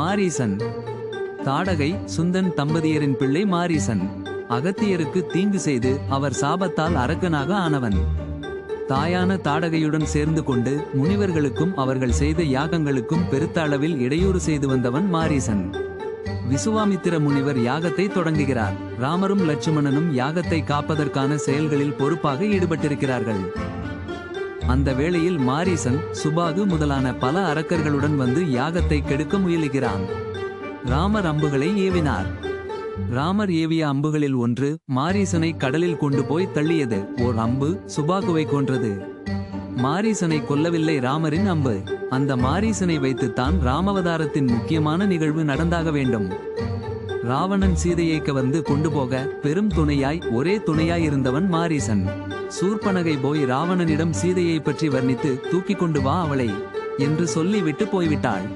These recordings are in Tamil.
மாரீசன். தாடகை சுந்தன் தம்பதியரின் பிள்ளை மாரீசன். அகத்தியருக்கு தீங்கு செய்து அவர் சாபத்தால் அரக்கனாக ஆனவன். தாயான தாடகையுடன் சேர்ந்து கொண்டு முனிவர்களுக்கும் அவர்கள் செய்த யாகங்களுக்கும் பெருத்த அளவில் இடையூறு செய்து வந்தவன் மாரீசன். விசுவாமித்திர முனிவர் யாகத்தை தொடங்குகிறார். ராமரும் லட்சுமணனும் யாகத்தை காப்பதற்கான செயல்களில் பொறுப்பாக ஈடுபட்டிருக்கிறார்கள். அந்த வேளையில் மாரீசன் சுபாகு முதலான பல அரக்கர்களுடன் வந்து யாகத்தை கெடுக்க முயலுகிறான். ராமர் அம்புகளை ஏவினார். ராமர் ஏவிய அம்புகளில் ஒன்று மாரீசனை கடலில் கொண்டு போய் தள்ளியது. ஓர் அம்பு சுபாகுவை கொன்றது. மாரீசனை கொல்லவில்லை ராமரின் அம்பு. அந்த மாரீசனை வைத்துத்தான் ராமவதாரத்தின் முக்கியமான நிகழ்வு நடந்தாக வேண்டும். ராவணன் சீதையை கவர்ந்து கொண்டு போக பெரும் துணையாய் ஒரே துணையாய் இருந்தவன் மாரீசன். சூர்பனகை போய் ராவணனிடம் சீதையை பற்றி வர்ணித்து தூக்கிக் கொண்டு வா அவளை என்று சொல்லி விட்டு போய்விட்டாள்.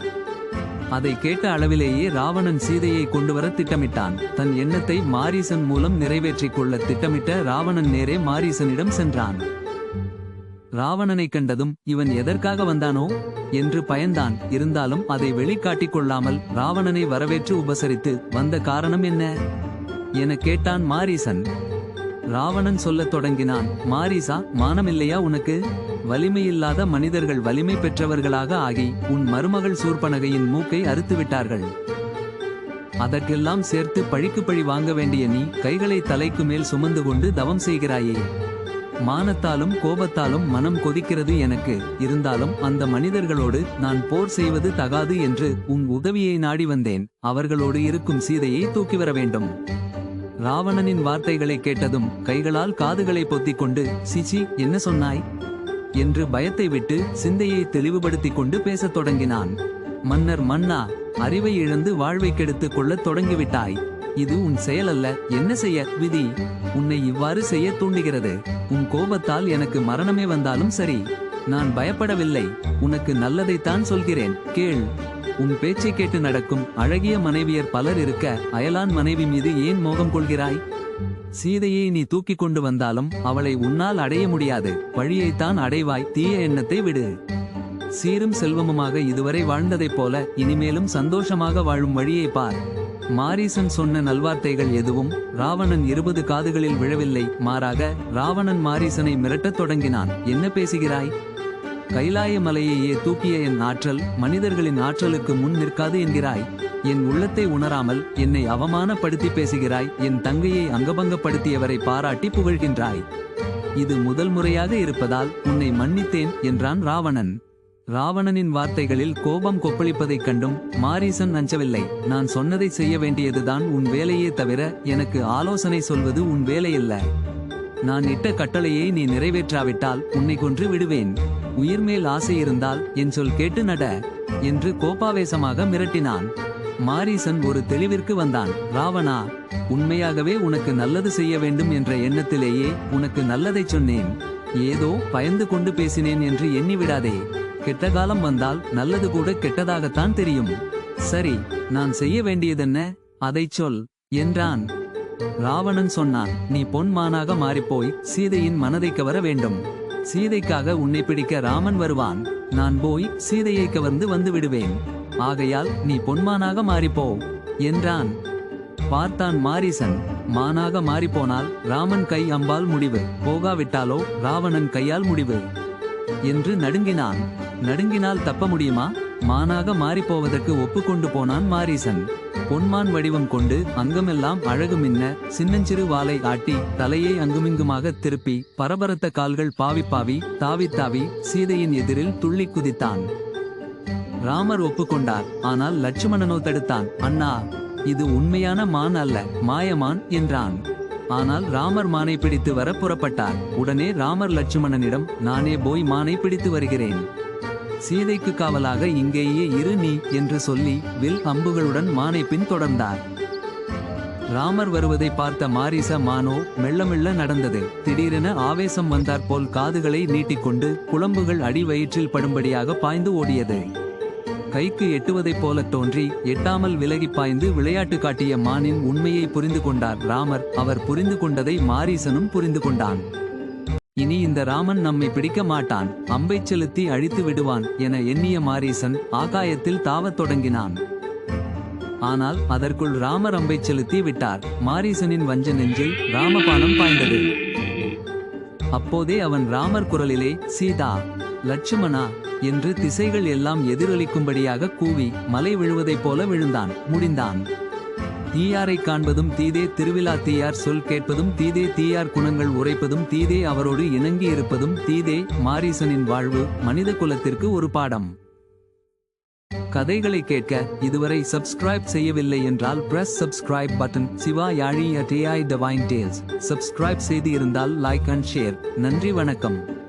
அதை கேட்ட அளவிலேயே ராவணன் சீதையை கொண்டுவர திட்டமிட்டான். தன் எண்ணத்தை மாரீசன் மூலம் நிறைவேற்றிக் கொள்ள திட்டமிட்ட ராவணன் நேரே மாரீசனிடம் சென்றான். ராவணனை கண்டதும் இவன் எதற்காக வந்தானோ? என்று பயந்தான். இருந்தாலும் அதை வெளிக்காட்டிக் கொள்ளாமல் ராவணனை வரவேற்று உபசரித்து வந்த காரணம் என்ன? என கேட்டான் மாரீசன். ராவணன் சொல்லத் தொடங்கினான் மாரிசா மானமில்லையா உனக்கு? வலிமையில்லாத மனிதர்கள் வலிமை பெற்றவர்களாக ஆகி உன் மருமகள் சூர்பனகையின் மூக்கை அறுத்து விட்டார்கள். அதற்கெல்லாம் சேர்த்து பழிக்கு பழி வாங்க வேண்டிய நீ கைகளை தலைக்கு மேல் சுமந்து கொண்டு தவம் செய்கிறாயே. மானத்தாலும் கோபத்தாலும் மனம் கொதிக்கிறது எனக்கு. இருந்தாலும் அந்த மனிதர்களோடு நான் போர் செய்வது தகாது என்று உன் உதவியை நாடி வந்தேன். அவர்களோடு இருக்கும் சீதையை தூக்கி வர வேண்டும். ராவணனின் வார்த்தைகளை கேட்டதும் கைகளால் காதுகளை பொத்திக் கொண்டு சிச்சி என்ன சொன்னாய்? என்று பயத்தை விட்டு சிந்தையை தெளிவுபடுத்திக் கொண்டு பேசத் தொடங்கினான். மன்னர் மன்னா அறிவை இழந்து வாழ்வை கெடுத்துக் கொள்ளத் தொடங்கிவிட்டாய். இது உன் செயல் அல்ல என்ன செய்ய? விதி. உன்னை இவ்வாறு செய்ய தூண்டுகிறது. உன் கோபத்தால் எனக்கு மரணமே வந்தாலும் சரி. நான் பயப்படவில்லை. உனக்கு நல்லதைத்தான் சொல்கிறேன். கேள். உன் பேச்சை கேட்டு நடக்கும் அழகிய மனைவியர் பலர் இருக்க அயலான் மனைவி மீது ஏன் மோகம் கொள்கிறாய்? சீதையை நீ தூக்கிக் கொண்டு வந்தாலும் அவளை உன்னால் அடைய முடியாது. வழியைத்தான் அடைவாய். தீய எண்ணத்தை விடு. சீரும் செல்வமுமாக இதுவரை வாழ்ந்ததைப் போல இனிமேலும் சந்தோஷமாக வாழும் வழியை பார். மாரீசன் சொன்ன நல்வார்த்தைகள் எதுவும் ராவணன் இருபது காதுகளில் விழவில்லை. மாறாக ராவணன் மாரீசனை மிரட்டத் தொடங்கினான். என்ன பேசுகிறாய்? கைலாய மலையையே தூக்கிய என் ஆற்றல் மனிதர்களின் ஆற்றலுக்கு முன் நிற்காது என்கிறாய். என் உள்ளத்தை உணராமல் என்னை அவமானப்படுத்தி பேசுகிறாய். என் தங்கையை அங்கபங்கப்படுத்தியவரை பாராட்டி புகழ்கின்றாய். இது முதல் முறையாக இருப்பதால் உன்னை மன்னித்தேன் என்றான் ராவணன். ராவணனின் வார்த்தைகளில் கோபம் கொப்பளிப்பதைக் கண்டும் மாரீசன் அஞ்சவில்லை. நான் சொன்னதை செய்ய வேண்டியதுதான் உன் வேலையே தவிர எனக்கு ஆலோசனை சொல்வது உன் வேலையல்ல. நான் இட்ட கட்டளையை நீ நிறைவேற்றாவிட்டால் உன்னை கொன்று விடுவேன். உயிர்மேல் ஆசை இருந்தால் என் சொல் கேட்டு நட என்று கோபாவேசமாக மிரட்டினான். மாரீசன் ஒரு தெளிவிற்கு வந்தான். ராவணா உண்மையாகவே உனக்கு நல்லது செய்ய வேண்டும் என்ற எண்ணத்திலேயே உனக்கு நல்லதைச் சொன்னேன். ஏதோ பயந்து கொண்டு பேசினேன் என்று எண்ணி விடாதே. கெட்ட காலம் வந்தால் நல்லது கூட கெட்டதாகத்தான் தெரியும். சரி நான் செய்ய வேண்டியதென்ன? அதைச் சொல் என்றான். ராவணன் சொன்னான் நீ பொன்மானாக மாறிப்போய் சீதையின் மனதை கவர வேண்டும். சீதைக்காக உன்னை பிடிக்க ராமன் வருவான். நான் போய் சீதையை கவர்ந்து வந்து விடுவேன். ஆகையால் நீ பொன்மானாக மாறிப்போ என்றான். பார்த்தான் மாரிசன். மானாக மாறிப்போனால் ராமன் கை அம்பால் முடிவு. போகாவிட்டாலோ ராவணன் கையால் முடிவு என்று நடுங்கினான். நடுங்கினால் தப்ப முடியுமா? மானாக மாறிப்போவதற்கு ஒப்புக்கொண்டு போனான் மாரிசன். பொன்மான் வடிவம் கொண்டு அங்கமெல்லாம் அழகு மின்ன சின்னஞ்சிறு வாளை ஆட்டி தலையை அங்குமிங்குமாக திருப்பி பரபரத்த கால்கள் பாவி பாவி தாவி தாவி சீதையின் எதிரில் துள்ளி குதித்தான். ராமர் ஒப்புக்கொண்டார். ஆனால் லட்சுமணனோ தடுத்தான். அண்ணா இது உண்மையான மான் அல்ல மாயமான் என்றான். ஆனால் ராமர் மானை பிடித்து வர புறப்பட்டார். உடனே ராமர் லட்சுமணனிடம் நானே போய் மானை பிடித்து வருகிறேன். சீதைக்கு காவலாக இங்கேயே இரு நீ என்று சொல்லி வில் அம்புகளுடன் மானை பின் தொடர்ந்தார் ராமர் வருவதை பார்த்த மாரிச மானோ மெல்ல மெல்ல நடந்தது. திடீரென ஆவேசம் வந்தாற்போல் காதுகளை நீட்டிக்கொண்டு குழம்புகள் அடி வயிற்றில் படும்படியாக பாய்ந்து ஓடியது. கைக்கு எட்டுவதைப் போலத் தோன்றி எட்டாமல் விலகி பாய்ந்து விளையாட்டு காட்டிய மானின் உண்மையை புரிந்து கொண்டார் ராமர். அவர் புரிந்து கொண்டதை மாரீசனும் புரிந்து கொண்டான். இனி இந்த ராமன் நம்மை பிடிக்க மாட்டான். அம்பை செலுத்தி அழித்து விடுவான் என எண்ணிய மாரீசன் ஆகாயத்தில் தாவத் தொடங்கினான். ஆனால் அதற்குள் ராமர் அம்பை செலுத்தி விட்டார். மாரீசனின் வஞ்ச நெஞ்சில் ராமபானம் பாய்ந்தது. அப்போதே அவன் ராமர் குரலிலே சீதா லட்சுமணா என்று திசைகள் எல்லாம் எதிரொலிக்கும்படியாக கூவி மலை விழுவதைப் போல விழுந்தான் முடிந்தான். தீயாரைக் காண்பதும் தீதே திருவிழா தீயார் சொல் கேட்பதும் தீதே தீயார் குணங்கள் உரைப்பதும் தீதே அவரோடு இணங்கி இருப்பதும் தீதே மாரீசனின் வாழ்வு மனித குலத்திற்கு ஒரு பாடம். கதைகளை கேட்க இதுவரை சப்ஸ்கிரைப் செய்யவில்லை என்றால் press subscribe button Siva Yazhi at AI divine tales subscribe செய்து இருந்தால் லைக் அண்ட் ஷேர் நன்றி வணக்கம்.